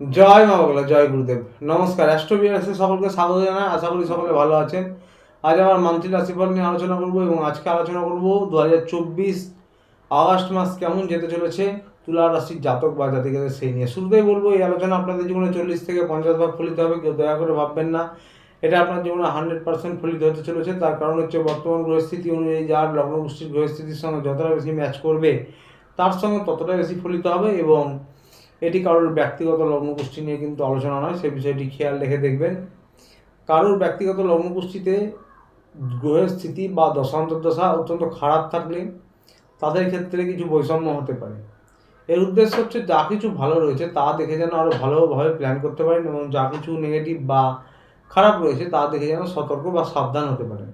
জয় মা বাংলা, জয় গুরুদেব। নমস্কার অ্যাস্ট্রোবিয়াসে সকলকে স্বাগত জানাই। আশা করি সকলে ভালো আছেন। আজ আমার মান্থলি রাশিফল নিয়ে আলোচনা করব এবং আজকে আলোচনা করব দু হাজার চব্বিশ আগস্ট মাস কেমন যেতে চলেছে, তুলা রাশির জাতক বা জাতিকাদের সেই নিয়ে। শুরুতেই বলব, এই আলোচনা আপনাদের জীবনে চল্লিশ থেকে পঞ্চাশ ভাগ ফলিত হবে, কেউ দয়া করে ভাববেন না। এটা আপনার জীবনে হান্ড্রেড পার্সেন্ট ফলিত হতে চলেছে। তার কারণ হচ্ছে বর্তমান গ্রহস্থিতি অনুযায়ী যার লগ্ন গোষ্ঠীর গ্রহস্থিতির সঙ্গে যতটা বেশি ম্যাচ করবে, তার সঙ্গে ততটা বেশি ফলিত হবে এবং এটি কারোর ব্যক্তিগত লগ্নগোষ্ঠী নিয়ে কিন্তু আলোচনা নয়, সে বিষয়টি খেয়াল রেখে দেখবেন। কারোর ব্যক্তিগত লগ্নগোষ্ঠীতে গ্রহের স্থিতি বা দশান্তর দশা অত্যন্ত খারাপ থাকলে তাদের ক্ষেত্রে কিছু বৈষম্য হতে পারে। এর উদ্দেশ্য হচ্ছে যা কিছু ভালো রয়েছে তা দেখে যেন আরও ভালোভাবে প্ল্যান করতে পারেন এবং যা কিছু নেগেটিভ বা খারাপ রয়েছে তা দেখে যেন সতর্ক বা সাবধান হতে পারেন।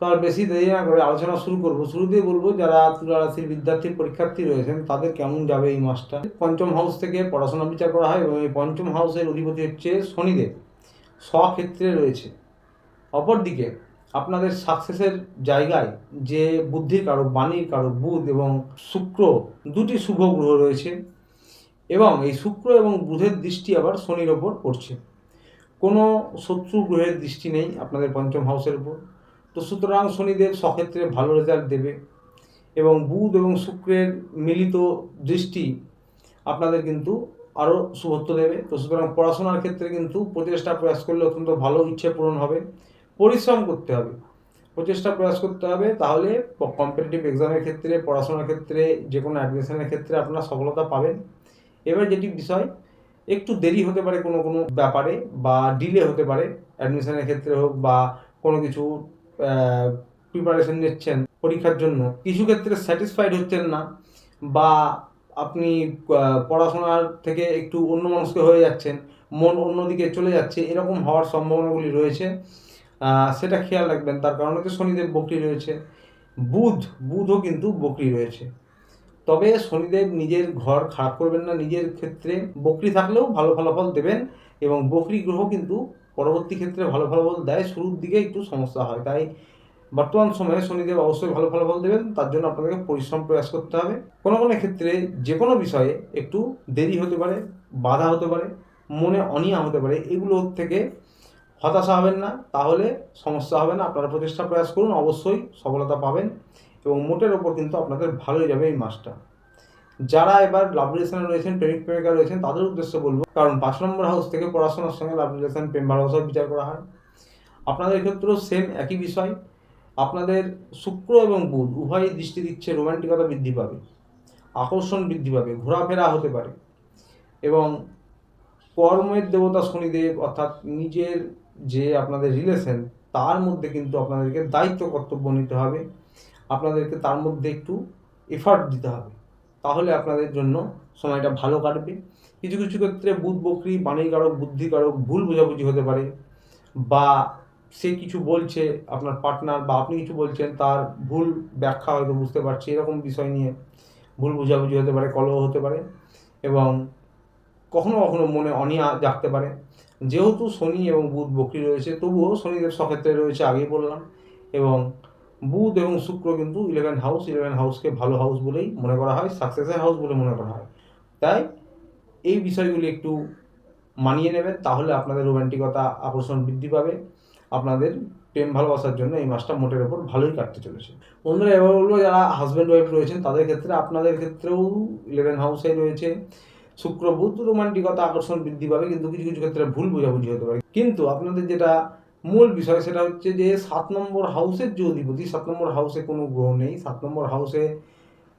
তো আর বেশি দেরি না করে আলোচনা শুরু করব। শুরুতেই বলব, যারা তুলা রাশির বিদ্যার্থী পরীক্ষার্থী রয়েছেন, তাদের কেমন যাবে এই মাসটা? পঞ্চম হাউস থেকে পড়াশোনা বিচার করা হয় এবং এই পঞ্চম হাউসের অধিপতি হচ্ছে শনিদেব। স্বক্ষেত্রে রয়েছে। অপরদিকে, আপনাদের সাকসেসের জায়গায় যে বুদ্ধির কারক, বাণীর কারক, বুধ এবং শুক্র, দুটি শুভ গ্রহ রয়েছে এবং এই শুক্র এবং বুধের দৃষ্টি আবার শনির ওপর পড়ছে। কোনো শত্রু গ্রহের দৃষ্টি নেই আপনাদের পঞ্চম হাউসের উপর। তো সুতরাং শনিদেব সক্ষেত্রে ভালো রেজাল্ট দেবে এবং বুধ এবং শুক্রের মিলিত দৃষ্টি আপনাদের কিন্তু আরও শুভত্ব দেবে। তো সুতরাং পড়াশোনার ক্ষেত্রে কিন্তু প্রচেষ্টা প্রয়াস করলে অত্যন্ত ভালো ইচ্ছে পূরণ হবে। পরিশ্রম করতে হবে। প্রচেষ্টা প্রয়াস করতে হবে তাহলে কম্পিটিটিভ এক্সামের ক্ষেত্রে, পড়াশোনার ক্ষেত্রে যে কোনো অ্যাডমিশনের ক্ষেত্রে আপনারা সফলতা পাবেন। এবার যেটি বিষয়, একটু দেরি হতে পারে কোনো কোনো ব্যাপারে বা ডিলে হতে পারে। অ্যাডমিশনের ক্ষেত্রে হোক বা কোনো কিছু প্রিপারেশন নিচ্ছেন পরীক্ষার জন্য, কিছু ক্ষেত্রে স্যাটিসফাইড হচ্ছেন না বা আপনি পড়াশোনার থেকে একটু অন্য মানুষকে হয়ে যাচ্ছেন, মন অন্যদিকে চলে যাচ্ছে, এরকম হওয়ার সম্ভাবনাগুলি রয়েছে। সেটা খেয়াল রাখবেন, তার কারণ হচ্ছে শনিদেব বকরি রয়েছে। বুধ, বুধও কিন্তু বকরি রয়েছে। তবে শনিদেব নিজের ঘর খারাপ করবেন না, নিজের ক্ষেত্রে বকরি থাকলেও ভালো ফলাফল দেবেন এবং বকরি গ্রহ কিন্তু পরবর্তী ক্ষেত্রে ভালো ফলাফল দেয়, শুরুর দিকে একটু সমস্যা হয়। তাই বর্তমান সময়ে শনিদেব অবশ্যই ভালো ফলাফল দেবেন, তার জন্য আপনাদেরকে পরিশ্রম প্রয়াস করতে হবে। কোনো কোনো ক্ষেত্রে যে কোনো বিষয়ে একটু দেরি হতে পারে, বাধা হতে পারে, মনে অনিয়া হতে পারে, এগুলো থেকে হতাশা হবেন না, তাহলে সমস্যা হবে না। আপনারা প্রচেষ্টা প্রয়াস করুন, অবশ্যই সফলতা পাবেন এবং মোটের ওপর কিন্তু আপনাদের ভালোই যাবে এই মাসটা। যারা এবার লাভ রিলেশনে রয়েছেন, প্রেমিক প্রেমিকা রয়েছেন, তাদের উদ্দেশ্যে বলব, কারণ পাঁচ নম্বর হাউস থেকে পড়াশোনার সঙ্গে লাভ রিলেশন প্রেম ভালোবাসার বিচার করা হয়। আপনাদের ক্ষেত্রেও সেম একই বিষয়। আপনাদের শুক্র এবং বুধ উভয়ই দৃষ্টি দিচ্ছে রোমান্টিকতা বৃদ্ধি পাবে, আকর্ষণ বৃদ্ধি পাবে, ঘোরাফেরা হতে পারে এবং কর্মের দেবতা শনিদেব অর্থাৎ নিজের যে আপনাদের রিলেশন তার মধ্যে কিন্তু আপনাদেরকে দায়িত্ব কর্তব্য নিতে হবে। আপনাদেরকে তার মধ্যে একটু এফার্ট দিতে হবে। তাহলে আপনাদের জন্য সময়টা ভালো কাটবে। কিছু কিছু ক্ষেত্রে বুধ বকরি বাণী কারক বুদ্ধি কারক ভুল বোঝাবুঝি হতে পারে বা সে কিছু বলছে আপনার পার্টনার বা আপনি কিছু বলছেন তার ভুল ব্যাখ্যা হয়তো বুঝতে পারছি, এরকম বিষয় নিয়ে ভুল বোঝাবুঝি হতে পারে, কলহ হতে পারে এবং কখনো কখনো মনে অনিয়া জাগতে পারে। যেহেতু শনি এবং বুধ বকরি রয়েছে, তবুও শনিদেব সক্ষেত্রে রয়েছে আগেই বললাম এবং বুধ এবং শুক্র কিন্তু ইলেভেন হাউস ইলেভেন হাউসকে ভালো হাউস বলেই মনে করা হয় সাকসেসের হাউস বলে মনে করা হয়। তাই এই বিষয়গুলি একটু মানিয়ে নেবেন, তাহলে আপনাদের রোমান্টিকতা আকর্ষণ বৃদ্ধি পাবে। আপনাদের প্রেম ভালোবাসার জন্য এই মাসটা মোটের ওপর ভালোই কাটতে চলেছে। বন্ধুরা, এবার বলব, যারা হাজব্যান্ড ওয়াইফ রয়েছেন, তাদের ক্ষেত্রে, আপনাদের ক্ষেত্রেও ইলেভেন হাউসে রয়েছে। শুক্র বুধ, রোমান্টিকতা আকর্ষণ বৃদ্ধি পাবে, কিন্তু কিছু কিছু ক্ষেত্রে ভুল বোঝাবুঝি হতে পারে। কিন্তু আপনাদের যেটা মূল বিষয় সেটা হচ্ছে যে সাত নম্বর হাউসের যে অধিপতি, সাত নম্বর হাউসে কোনো গ্রহ নেই। সাত নম্বর হাউসে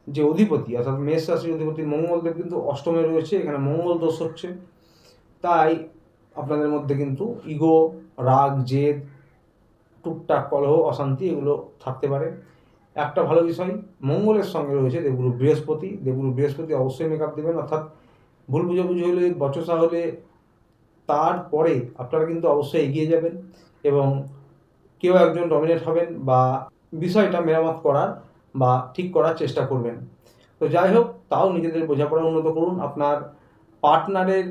যে অধিপতি, অর্থাৎ মেষ রাশির অধিপতি মঙ্গলদেব কিন্তু অষ্টমে রয়েছে, এখানে মঙ্গল দোষ হচ্ছে। তাই আপনাদের মধ্যে কিন্তু ইগো রাগ, জেদ, টুকটাক কলহ, অশান্তি এগুলো থাকতে পারে। একটা ভালো বিষয়, মঙ্গলের সঙ্গে রয়েছে দেবগুরু বৃহস্পতি। দেবগুরু বৃহস্পতি অবশ্যই মেকআপ দেবেন, অর্থাৎ ভুল বুঝাবুঝি হলে, বচসা হলে তারপরে আপনারা কিন্তু অবশ্যই এগিয়ে যাবেন। এবং কেউ একজন ডমিনেট হবেন বা বিষয়টা মেরামত করার বা ঠিক করার চেষ্টা করবেন। তো যাই হোক, তাও নিজেদের বোঝাপড়া উন্নত করুন। আপনার পার্টনারের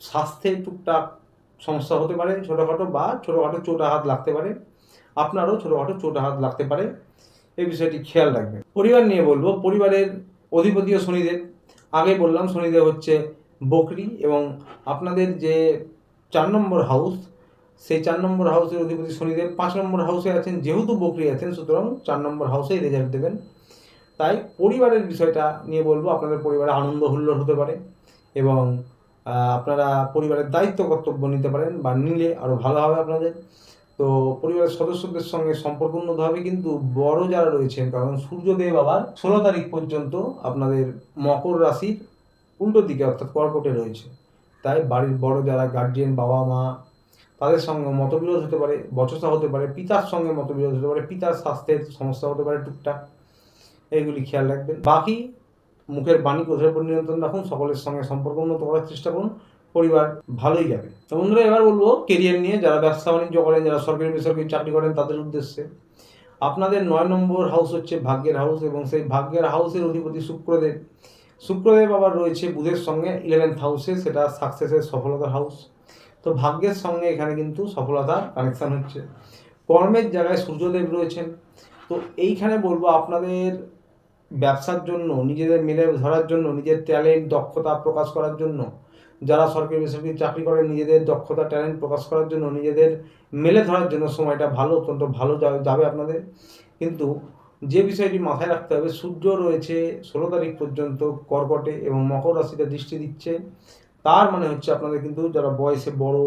স্বাস্থ্যে টুকটাক সমস্যা হতে পারে, ছোটোখাটো বা ছোটোখাটো চোট হাত লাগতে পারে। আপনারও ছোটোখাটো চোট হাত লাগতে পারে। এই বিষয়টি খেয়াল রাখবেন। পরিবার নিয়ে বলব, পরিবারের অধিপতীয় শনিদেব। আগে বললাম শনিদেব হচ্ছে বকরি এবং আপনাদের যে চার নম্বর হাউস সেই চার নম্বর হাউসের অধিপতি শনিদেব পাঁচ নম্বর হাউসে আছেন, যেহেতু বকরি আছেন, সুতরাং চার নম্বর হাউসেই রেজাল্ট দেবেন। তাই পরিবারের বিষয়টা নিয়ে বলব, আপনাদের পরিবারে আনন্দ হুল্লোড় হতে পারে এবং আপনারা পরিবারের দায়িত্ব কর্তব্য নিতে পারেন বা নিলে আরও ভালো হবে আপনাদের। তো পরিবারের সদস্যদের সঙ্গে সম্পর্ক উন্নত হবে, কিন্তু বড় যারা রয়েছেন, কারণ সূর্যদেব আবার ষোলো তারিখ পর্যন্ত আপনাদের মকর রাশির উল্টো দিকে অর্থাৎ কর্কটে রয়েছে। তাই বাড়ির বড় যারা গার্জিয়ান বাবা মা তাদের সঙ্গে মতবিরোধ হতে পারে, বচসা হতে পারে, পিতার সঙ্গে মতবিরোধ হতে পারে, পিতার স্বাস্থ্যের সমস্যা হতে পারে টুকটাক। এইগুলি খেয়াল রাখবেন। বাকি মুখের বাণী কোথার উপর নিয়ন্ত্রণ রাখুন, সকলের সঙ্গে সম্পর্ক উন্নত করার চেষ্টা করুন, পরিবার ভালোই যাবে। তো বন্ধুরা, এবার বলব কেরিয়ার নিয়ে, যারা ব্যবসা বাণিজ্য করেন, যারা সরকারি বেসরকারি চাকরি করেন, তাদের উদ্দেশ্যে। আপনাদের নয় নম্বর হাউস হচ্ছে ভাগ্যের হাউস এবং সেই ভাগ্যের হাউসের অধিপতি শুক্রদেব। শুক্রদেব আবার রয়েছে বুধের সঙ্গে ইলেভেন্থ হাউসে সেটা সাকসেসের সফলতার হাউস তো ভাগ্যের সঙ্গে এখানে কিন্তু সফলতার কানেকশন হচ্ছে। কর্মের জায়গায় সূর্যদেব রয়েছেন। তো এইখানে বলব, আপনাদের ব্যবসার জন্য, নিজেদের মেলে ধরার জন্য, নিজের ট্যালেন্ট দক্ষতা প্রকাশ করার জন্য, যারা সরকারি বেসরকারি চাকরি করেন, নিজেদের দক্ষতা ট্যালেন্ট প্রকাশ করার জন্য, নিজেদের মেলে ধরার জন্য সময়টা ভালো, অত্যন্ত ভালো যাবে- আপনাদের। কিন্তু যে বিষয়টি মাথায় রাখতে হবে, সূর্য রয়েছে ষোলো তারিখ পর্যন্ত কর্কটে এবং মকর রাশিতে দৃষ্টি দিচ্ছে। তার মানে হচ্ছে আপনাদের কিন্তু যারা বয়সে বড়,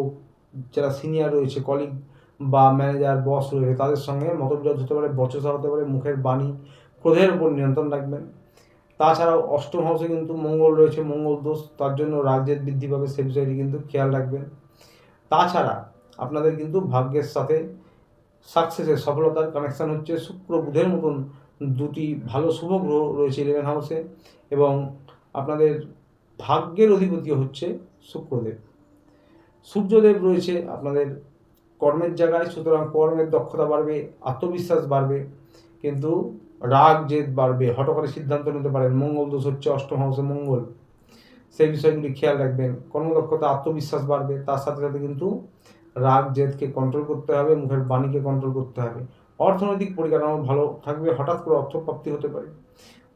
যারা সিনিয়র রয়েছে কলিগ বা ম্যানেজার বস রয়েছে, তাদের সঙ্গে মতবিরোধ হতে পারে, বচসা হতে পারে, মুখের বাণী, ক্রোধের উপর নিয়ন্ত্রণ রাখবেন। তাছাড়াও অষ্টম হাউসে কিন্তু মঙ্গল রয়েছে, মঙ্গল দোষ, তার জন্য রাজ্যের বৃদ্ধি পাবে সে বিষয়টি কিন্তু খেয়াল রাখবেন। তাছাড়া আপনাদের কিন্তু ভাগ্যের সাথে সাকসেসের সফলতার কানেকশান হচ্ছে শুক্র বুধের মতন দুটি ভালো শুভ গ্রহ রয়েছে ইলেভেন হাউসে এবং আপনাদের ভাগ্যের অধিপতি হচ্ছে শুক্রদেব। সূর্যদেব রয়েছে আপনাদের কর্মের জায়গায়, সুতরাং কর্মের দক্ষতা বাড়বে, আত্মবিশ্বাস বাড়বে, কিন্তু রাগ, জেদ বাড়বে। হট করে সিদ্ধান্ত নিতে পারেন, মঙ্গল দোষ হচ্ছে অষ্টম হাউসে মঙ্গল। সেই বিষয়গুলি খেয়াল রাখবেন। কর্মদক্ষতা, আত্মবিশ্বাস বাড়বে, তার সাথে সাথে কিন্তু রাগ, জেদকে কন্ট্রোল করতে হবে, মুখের বাণীকে কন্ট্রোল করতে হবে। অর্থনৈতিক পরিকাঠামো ভালো থাকবে, হঠাৎ করে অর্থপ্রাপ্তি হতে পারে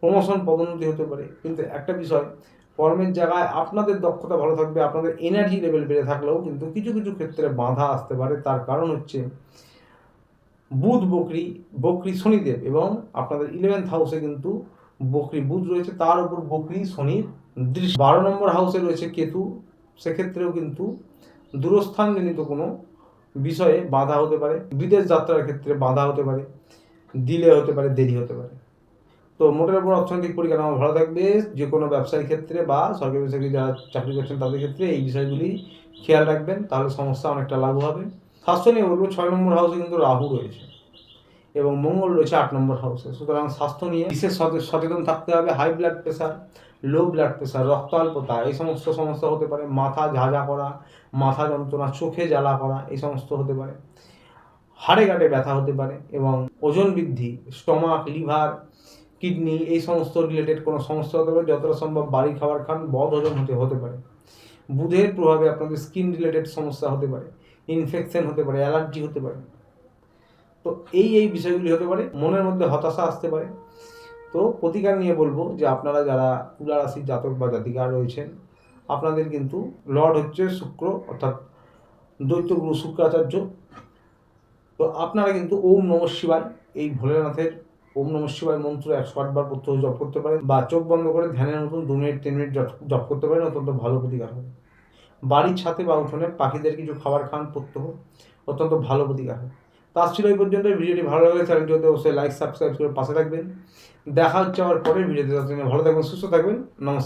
প্রমোশন পদোন্নতি হতে পারে। কিন্তু একটা বিষয় কর্মের জায়গায় আপনাদের দক্ষতা ভালো থাকবে, আপনাদের এনার্জি লেভেল বেড়ে থাকলেও কিন্তু কিছু কিছু ক্ষেত্রে বাধা আসতে পারে। তার কারণ হচ্ছে বুধ, বকরি বকরি, শনিদেব এবং আপনাদের ইলেভেন্থ হাউসে কিন্তু বকরি, বুধ রয়েছে। তার উপর বকরি শনির দৃষ্টি। বারো নম্বর হাউসে রয়েছে কেতু। সেক্ষেত্রেও কিন্তু দূরস্থানজনিত কোনো বিষয়ে বাধা হতে পারে। বিদেশ যাত্রার ক্ষেত্রে বাধা হতে পারে। দিলে হতে পারে, দেরি হতে পারে। তো মোটের উপর অর্থনৈতিক পরিকাঠামো ভালো থাকবে যে কোনো ব্যবসায়ী ক্ষেত্রে বা সরকারি বেসরকারি যারা চাকরি করছেন তাদের ক্ষেত্রে এই বিষয়গুলি খেয়াল রাখবেন, তাহলে সমস্যা অনেকটা লাঘু হবে। স্বাস্থ্য নিয়ে বলব, ছয় নম্বর হাউসে কিন্তু রাহু রয়েছে এবং মঙ্গল রয়েছে আট নম্বর হাউসে সুতরাং স্বাস্থ্য নিয়ে বিশেষ সচেতন থাকতে হবে high blood pressure low blood pressure রক্ত অল্পতা এই সমস্ত সমস্যা হতে পারে। মাথা ঝাঁঝা করা, মাথা যন্ত্রণা, চোখে জ্বালা করা, এই সমস্ত হতে পারে। হাড়ে গাঁটে ব্যথা হতে পারে এবং ওজন বৃদ্ধি, স্টমাক, লিভার কিডনি, এই সমস্ত রিলেটেড কোনো সমস্যা হতে পারে, যতটা সম্ভব বাড়ি খাবার খান, বদ হজম হতে হতে পারে। বুধের প্রভাবে আপনাদের স্কিন রিলেটেড সমস্যা হতে পারে ইনফেকশন হতে পারে অ্যালার্জি হতে পারে। তো এই এই বিষয়গুলি হতে পারে, মনের মধ্যে হতাশা আসতে পারে। তো প্রতিকার নিয়ে বলব যে আপনারা যারা তুলা রাশির জাতক বা জাতিকা রয়েছেন, আপনাদের কিন্তু লর্ড হচ্ছে শুক্র, অর্থাৎ দৈত্যগুরু শুক্রাচার্য। তো আপনারা কিন্তু ওম নম শিবায় এই ভোলেনাথের ওম নম শিবায় মন্ত্র একশো আটবার প্রত্যহ জপ করতে পারেন বা চোখ বন্ধ করে ধ্যানের মতন দু মিনিট, তিন মিনিট জপ- করতে পারেন, অত্যন্ত ভালো প্রতিকার হবে। বাড়ির ছাতে বা উঠোনে পাখিদের কিছু খাবার খান প্রত্যহ, অত্যন্ত ভালো প্রতিকার হবে। তো ছিল এই পর্যন্ত ভিডিওটি ভালো লাগলে চ্যানেলটি অবশ্যই লাইক সাবস্ক্রাইব করে পাশে থাকবেন। দেখা হচ্ছে আমার পরে ভিডিওতে। ভালো থাকবেন, সুস্থ থাকবেন। নমস্কার।